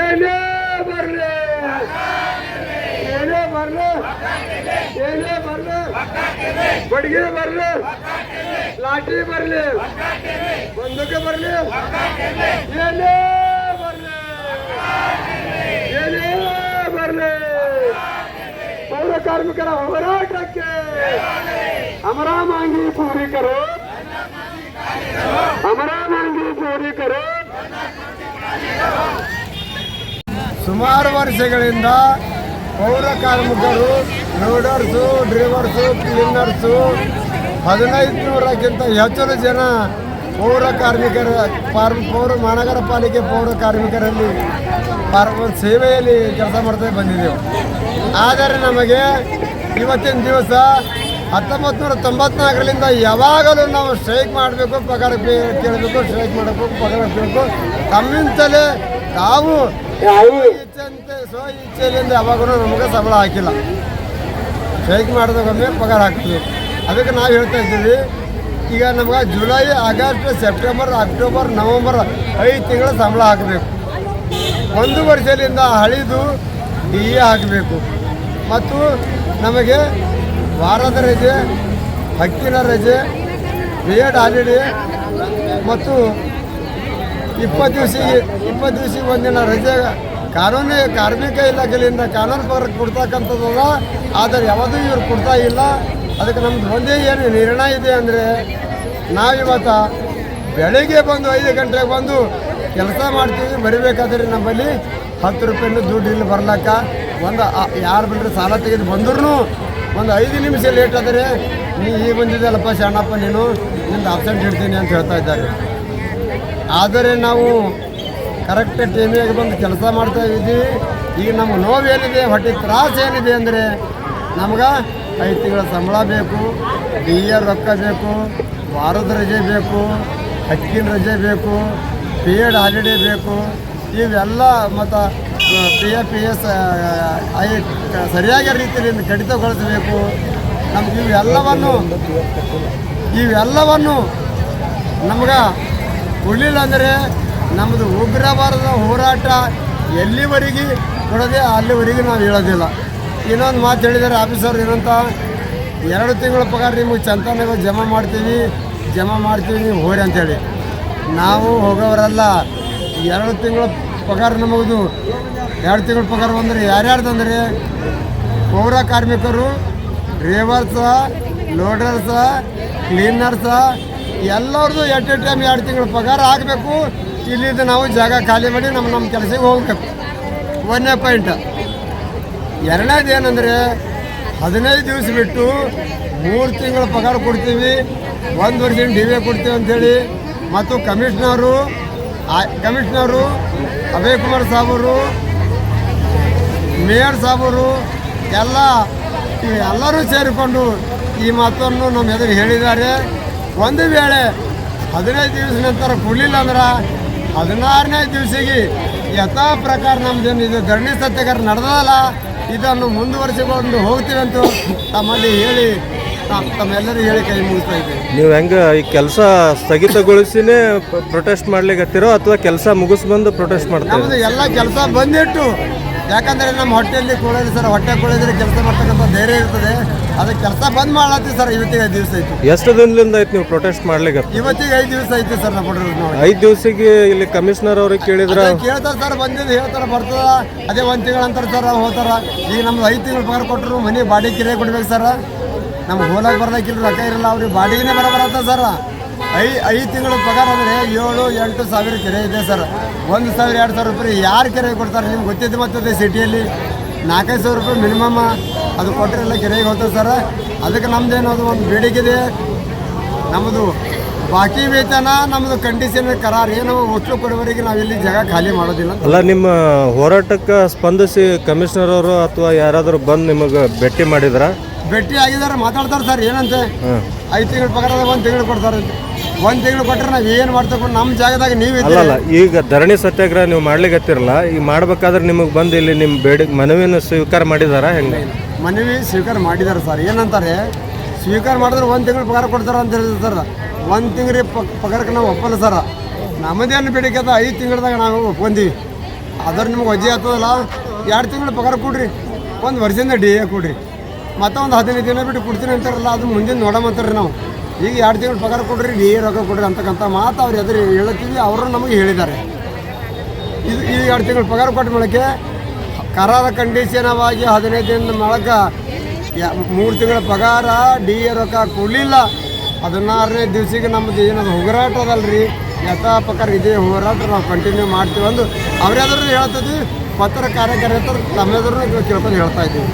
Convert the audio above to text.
ಏನೇ ಬರ್ಲಿ ಏನೇ ಬರ್ಲಿ ಏನೇ ಬರ್ಲಿ ಬಡ್ಗೆ ಬರ್ಲಿ ಲಾಠಿ ಬರ್ಲಿ ಬಂದೂಕ ಬರ್ಲಿ ಏನೇ ಬರ್ಲಿ ಏನೇ ಬರ್ಲಿ ಪೌರ ಕಾರ್ಮಿಕರ ಹೋರಾಟಕ್ಕೆ ಅಮರ ಮಾಂಗಿ ಪೂರಿ ಕರೋ ಅಮರ ಮಾಂಗಿ ಪೂರಿ ಕರೋ ಸುಮಾರು ವರ್ಷಗಳಿಂದ ಪೌರ ಕಾರ್ಮಿಕರು, ಲೋಡರ್ಸು, ಡ್ರೈವರ್ಸು, ಕ್ಲೀನರ್ಸು ಹದಿನೈದು ನೂರಕ್ಕಿಂತ ಹೆಚ್ಚು ಜನ ಪೌರ ಕಾರ್ಮಿಕರ ಪಾರ್ ಪೌರ ಮಹಾನಗರ ಪಾಲಿಕೆ ಪೌರ ಕಾರ್ಮಿಕರಲ್ಲಿ ಪಾರ್ ಸೇವೆಯಲ್ಲಿ ಕೆಲಸ ಮಾಡ್ತಾ ಬಂದಿದ್ದೆವು. ಆದರೆ ನಮಗೆ ಇವತ್ತಿನ ದಿವಸ ಹತ್ತೊಂಬತ್ತು ನೂರ ತೊಂಬತ್ನಾಲ್ಕರಿಂದ ಯಾವಾಗಲೂ ನಾವು ಸ್ಟ್ರೈಕ್ ಮಾಡಬೇಕು, ಪಗಾರ ಕೇಳಬೇಕು, ಸ್ಟ್ರೈಕ್ ಮಾಡಬೇಕು, ಪಗಾರ ಕೇಳಬೇಕು ತಮ್ಮಿಂದಲೇ ತಾವು ಸ್ವ ಇಚ್ಛೆಯಿಂದ ಯಾವಾಗಲೂ ನಮಗೆ ಸಂಬಳ ಹಾಕಿಲ್ಲ. ಸ್ಟ್ರೈಕ್ ಮಾಡಿದಾಗೊಮ್ಮೆ ಪಗಾರ ಹಾಕ್ತೀವಿ. ಅದಕ್ಕೆ ನಾವು ಹೇಳ್ತಾ ಇದ್ದೀವಿ, ಈಗ ನಮ್ಗೆ July, August, September, October, November ಐದು ತಿಂಗಳ ಸಂಬಳ ಹಾಕಬೇಕು. ಒಂದು ವರ್ಷದಿಂದ ಹಳಿದು ಡಿ ಎ ಹಾಕಬೇಕು. ಮತ್ತು ನಮಗೆ ವಾರದ ರಜೆ, ಹಕ್ಕಿನ ರಜೆ ಬಿ ಎಡ್ ಮತ್ತು ಇಪ್ಪತ್ತು ದಿವಸ ಇಪ್ಪತ್ತು ದಿವಸ ಒಂದಿನ ರಜೆ ಕಾನೂನು ಕಾರ್ಮಿಕ ಇಲಾಖೆಯಿಂದ ಕಾನೂನು ಪರ ಕೊಡ್ತಕ್ಕಂಥದ್ದಲ್ಲ, ಆದರೆ ಯಾವುದೂ ಇವ್ರು ಕೊಡ್ತಾ ಇಲ್ಲ. ಅದಕ್ಕೆ ನಮ್ದು ಒಂದೇ ಏನು ನಿರ್ಣಯ ಇದೆ ಅಂದರೆ, ನಾವಿವತ್ತು ಬೆಳಿಗ್ಗೆ ಬಂದು ಐದು ಗಂಟೆಗೆ ಬಂದು ಕೆಲಸ ಮಾಡ್ತೀವಿ, ಬರಿಬೇಕಾದ್ರೆ ನಮ್ಮಲ್ಲಿ ಹತ್ತು ರೂಪಾಯಿನೂ ದುಡ್ಡು ಇಲ್ಲಿ ಬರ್ಲಕ್ಕ. ಒಂದು ಯಾರು ಬಿಟ್ಟರೆ ಸಾಲ ತೆಗೆದು ಬಂದ್ರೂ ಒಂದು ಐದು ನಿಮಿಷ ಲೇಟ್ ಆದರೆ, ನೀ ಈಗ ಬಂದಿದ್ದಲ್ಲಪ್ಪ ಶರಣಪ್ಪ ನೀನು, ನಿಂದು ಆಬ್ಸೆಂಟ್ ಇಡ್ತೀನಿ ಅಂತ ಹೇಳ್ತಾ ಇದ್ದಾರೆ. ಆದರೆ ನಾವು ಕರೆಕ್ಟ್ ಟೈಮಿಗೆ ಬಂದು ಕೆಲಸ ಮಾಡ್ತಾ ಇದ್ದೀವಿ. ಈಗ ನಮ್ಗೆ ನೋವು ಏನಿದೆ ಹೊಟ್ಟೆ ತ್ರಾಸು ಏನಿದೆ ಅಂದರೆ ನಮ್ಗೆ ಐದು ತಿಂಗಳ ಸಂಬಳ ಬೇಕು ಡಿ ಎ ರೊಕ್ಕ ಬೇಕು, ವಾರದ ರಜೆ ಬೇಕು, ಹಕ್ಕಿನ ರಜೆ ಬೇಕು ಪಿ ಎಡ್ ಹಾಲಿಡೇ ಬೇಕು. ಇವೆಲ್ಲ ಮತ್ತು P A P S I ಸರಿಯಾದ ರೀತಿಯಲ್ಲಿ ಕಡಿತಗೊಳಿಸಬೇಕು. ನಮ್ಗೆ ಇವೆಲ್ಲವನ್ನು ಇವೆಲ್ಲವನ್ನು ನಮ್ಗೆ ಕೊಡಲಿಲ್ಲ ಅಂದರೆ ನಮ್ಮದು ಉಗ್ರವಾದದ ಹೋರಾಟ ಎಲ್ಲಿವರೆಗೆ ಕೊಡದೆ ಅಲ್ಲಿವರೆಗೆ ನಾವು ಹೇಳೋದಿಲ್ಲ. ಇನ್ನೊಂದು ಮಾತು ಹೇಳಿದ್ದಾರೆ ಆಫೀಸರ್ ಏನಂತ, ಎರಡು ತಿಂಗಳ ಪಗಾರ ನಿಮಗೆ ಚಂತನಾಗ ಜಮಾ ಮಾಡ್ತೀವಿ ಜಮಾ ಮಾಡ್ತೀವಿ, ನೀವು ಹೋರಿ ಅಂತೇಳಿ. ನಾವು ಹೋಗೋವರೆಲ್ಲ, ಎರಡು ತಿಂಗಳ ಪಗಾರ ನಮಗದು. ಎರಡು ತಿಂಗಳ ಪಗಾರ ಬಂದರೆ ಯಾರ್ಯಾರ್ದಂದ್ರೆ ಪೌರ ಕಾರ್ಮಿಕರು, ಡ್ರೈವರ್ಸ, ಲೋಡರ್ಸ, ಕ್ಲೀನರ್ಸ ಎಲ್ಲರದು ಎಟ್ ಎ ಟೈಮ್ ಎರಡು ತಿಂಗಳು ಪಗಾರ ಆಗಬೇಕು. ಇಲ್ಲಿದ್ದು ನಾವು ಜಾಗ ಖಾಲಿ ಮಾಡಿ ನಮ್ಮ ನಮ್ಮ ಕೆಲಸಕ್ಕೆ ಹೋಗಬೇಕು. ಒಂದನೇ ಪಾಯಿಂಟ್ ಎರಡನೇದು ಏನಂದರೆ, ಹದಿನೈದು ದಿವಸ ಬಿಟ್ಟು ಮೂರು ತಿಂಗಳ ಪಗಾರ ಕೊಡ್ತೀವಿ. ಒಂದು ವರ್ಷದ ಡಿ ವಿ ಕೊಡ್ತೀವಿ ಅಂಥೇಳಿ. ಮತ್ತು ಕಮಿಷ್ನರು ಕಮಿಷ್ನರು ಅಭಯ್ ಕುಮಾರ್ ಸಾಬರು, ಮೇಯರ್ ಸಾಬರು, ಎಲ್ಲ ಎಲ್ಲರೂ ಸೇರಿಕೊಂಡು ಈ ಮಾತನ್ನು ನಮ್ಮ ಎದುರು ಹೇಳಿದ್ದಾರೆ. ಒಂದು ವೇಳೆ ಹದಿನೈದು ದಿವಸ ನಂತರ ಕೊಡಲಿಲ್ಲ ಅಂದ್ರೆ ಹದಿನಾರನೇ ದಿವಸಿಗೆ ಯಥಾ ಪ್ರಕಾರ ನಮ್ದೇನು ಇದು ಧರಣಿ ಸತ್ಯಾಗ್ರಹ ನಡೆದಲ್ಲ ಇದನ್ನು ಮುಂದುವರಿಸಿಕೊಂಡು ಹೋಗ್ತೀವಿ ಅಂತ ತಮ್ಮಲ್ಲಿ ಹೇಳಿ ತಮ್ಮೆಲ್ಲರೂ ಹೇಳಿ ಕೈ ಮುಗಿಸ್ತಾ ಇದ್ದೀವಿ ನೀವು ಹೆಂಗೆ ಈ ಕೆಲಸ ಸ್ಥಗಿತಗೊಳಿಸಿನೇ ಪ್ರೊಟೆಸ್ಟ್ ಮಾಡ್ಲಿಕತ್ತೀರೋ ಅಥವಾ ಕೆಲಸ ಮುಗಿಸ್ಬಂದು ಪ್ರೊಟೆಸ್ಟ್ ಮಾಡ್ತೀವಿ ಎಲ್ಲ ಕೆಲಸ ಬಂದಿಟ್ಟು ಯಾಕಂದ್ರೆ ನಮ್ಮ ಹೊಟ್ಟೆಯಲ್ಲಿ ಕೊಡೋದು ಸರ್ ಹೊಟ್ಟೆ ಕುಳಿದ್ರೆ ಕೆಲಸ ಮಾಡ್ತಕ್ಕಂಥ ಧೈರ್ಯ ಇರ್ತದೆ. ಅದಕ್ಕೆ ಕೆಲಸ ಬಂದ್ ಮಾಡ್ಲತ್ತೀವಿ ಸರ್ ಇವತ್ತಿಗೆ ಐದು ದಿವಸ ಆಯ್ತು. ಎಷ್ಟು ದಿನದಿಂದ ಆಯ್ತು ನೀವು ಪ್ರೊಟೆಸ್ಟ್ ಮಾಡ್ಲಿಕ್ಕೆ? ಇವತ್ತಿಗೆ ಐದು ದಿವಸ ಐತಿ ಸರ್ ನಾವು ಐದು ದಿವಸಕ್ಕೆ ಇಲ್ಲಿ ಕಮಿಷನರ್ ಅವ್ರಿಗೆ ಕೇಳಿದ್ರೆ? ಕೇಳ್ತಾರೆ ಸರ್ ಬಂದಿದ್ದು ಹೇಳ್ತಾರೆ ಬರ್ತದ ಅದೇ ಒಂದು ತಿಂಗಳು ಅಂತಾರೆ ಸರ್ ಹೋಗ್ತಾರ. ಈಗ ನಮ್ದು ಐದು ತಿಂಗಳು ಪಗಾರ ಕೊಟ್ಟರು ಮನೆ ಬಾಡಿಗೆ ಕಿರಾಯ ಕೊಡ್ಬೇಕು ಸರ್. ನಮ್ಗೆ ಹೋಲಾಗ ಬರ್ದಾಕಿಲ್ಲ ರೊಕ್ಕ ಇರಲ್ಲ ಅವ್ರಿಗೆ ಬಾಡಿಗೆನೇ ಬರ ಬರತ್ತ ಸರ್. ಐ ಐದು ತಿಂಗಳು ಪಗಾರ ಅಂದರೆ ಏಳು ಎಂಟು ಸಾವಿರ ಕೆರೆ ಇದೆ ಸರ್. ಒಂದು ಸಾವಿರ ಎರಡು ಸಾವಿರ ರೂಪಾಯಿ ಯಾರು ಕೆರೆ ಕೊಡ್ತಾರೆ ನಿಮ್ಗೆ ಗೊತ್ತಿದ್ದು ಮತ್ತದೆ ಸಿಟಿಯಲ್ಲಿ? ನಾಲ್ಕೈದು ಸಾವಿರ ರೂಪಾಯಿ ಮಿನಿಮಮ್ ಅದು ಕೊಟ್ಟರೆಲ್ಲ ಕೆರೆಗೆ ಹೋಗ್ತದೆ ಸರ್. ಅದಕ್ಕೆ ನಮ್ದೇನು ಅದು ಒಂದು ಬೇಡಿಕೆ ಇದೆ ನಮ್ಮದು ಬಾಕಿ ವೇತನ ನಮ್ಮದು ಕಂಡೀಷನ್ ಕರಾರ್ ಏನು ಒಟ್ಟು ಕೊಡುವವರೆಗೆ ಇಲ್ಲಿ ಜಾಗ ಖಾಲಿ ಮಾಡೋದಿಲ್ಲ ಅಲ್ಲ ನಿಮ್ಮ ಹೋರಾಟಕ್ಕೆ ಸ್ಪಂದಿಸಿ ಕಮಿಷನರ್ ಅವರು ಅಥವಾ ಯಾರಾದರೂ ಬಂದು ನಿಮಗೆ ಭೇಟಿ ಮಾಡಿದ್ರ? ಭೇಟಿ ಆಗಿದ್ದಾರೆ ಮಾತಾಡ್ತಾರೆ ಸರ್ ಏನಂತೆ? ಐದು ತಿಂಗಳು ಪಗಾರ ಒಂದು ತಿಂಗಳು ಕೊಡ್ತಾರೆ ಒಂದು ತಿಂಗಳು ಕೊಟ್ಟರೆ ನಾವು ಏನು ಮಾಡ್ತೇವೆ ನಮ್ಮ ಜಾಗದಾಗ ನೀವು ಅಲ್ಲ ಅಲ್ಲ ಈಗ ಧರಣಿ ಸತ್ಯಾಗ್ರಹ ನೀವು ಮಾಡ್ಲಿಕ್ಕತ್ತಿರಲ್ಲ ಈಗ ಮಾಡ್ಬೇಕಾದ್ರೆ ನಿಮಗೆ ಬಂದು ಇಲ್ಲಿ ನಿಮ್ಮ ಬೇಡಿ ಮನವಿಯನ್ನು ಸ್ವೀಕಾರ ಮಾಡಿದಾರ ಹೆಂಗೆ? ಮನವಿ ಸ್ವೀಕಾರ ಮಾಡಿದ್ದಾರೆ ಸರ್. ಏನಂತಾರೆ ಸ್ವೀಕಾರ ಮಾಡಿದ್ರೆ ಒಂದು ತಿಂಗಳು ಪಗಾರ ಕೊಡ್ತಾರೆ ಅಂತ ಹೇಳಿದ್ರು ಸರ್. ಒಂದು ತಿಂಗಳಿಗೆ ಪಗಾರಕ್ಕೆ ನಾವು ಒಪ್ಪಲ್ಲ ಸರ್. ನಮ್ಮದೇನು ಬೇಡಿಕೆ ಅದ? ಐದು ತಿಂಗಳದಾಗ ನಾವು ಒಪ್ಕೊಂತೀವಿ. ಅದ್ರ ನಿಮ್ಗೆ ವಜೆ ಆಗ್ತದಲ್ಲ? ಎರಡು ತಿಂಗಳು ಪಗಾರ ಕೊಡ್ರಿ. ಒಂದು ವರ್ಷದಿಂದ ಡಿ ಎ ಕೊಡ್ರಿ. ಮತ್ತೆ ಒಂದು ಹದಿನೈದು ದಿನ ಬಿಟ್ಟು ಕೊಡ್ತೀನಿ ಅಂತಾರಲ್ಲ ಅದು ಮುಂದಿನ ನೋಡಮಂತಾರ್ರಿ ನಾವು. ಈಗ ಎರಡು ತಿಂಗಳು ಪಗಾರ ಕೊಡ್ರಿ, ನೀ ರೊಕ್ಕ ಕೊಡ್ರಿ ಅಂತಕ್ಕಂಥ ಮಾತು ಅವ್ರು ಎದುರು ಹೇಳತ್ತೀವಿ, ಅವರು ನಮಗೆ ಹೇಳಿದ್ದಾರೆ. ಇದು ಈ ಎರಡು ತಿಂಗಳು ಪಗಾರ ಕೊಟ್ಟ ಮೇಳಕ್ಕೆ ಕರಾರ ಕಂಡೀಷನವಾಗಿ ಹದಿನೈದು ದಿನದ ಮೊಳಕ ಮೂರು ತಿಂಗಳ ಪಗಾರ, ಡಿ ಎ ರೊಕ್ಕ ಕೊಡಲಿಲ್ಲ. ಹದಿನಾರನೇ ದಿವಸಿಗೆ ನಮ್ಮದು ಏನದು ಹೋರಾಟ ಅದಲ್ರಿ. ಯಥಾ ಪ್ರಕಾರ ಇದೇ ಹೋರಾಟ ನಾವು ಕಂಟಿನ್ಯೂ ಮಾಡ್ತೀವಿ ಅಂದು ಅವ್ರೆಲ್ಲರೂ ಹೇಳ್ತಿದ್ವಿ ಪತ್ರ ಕಾರ್ಯಕರ್ತರು ತಮ್ಮೆದುರು ಕೇಳ್ಕೊಂಡು ಹೇಳ್ತಾ ಇದ್ದೀವಿ.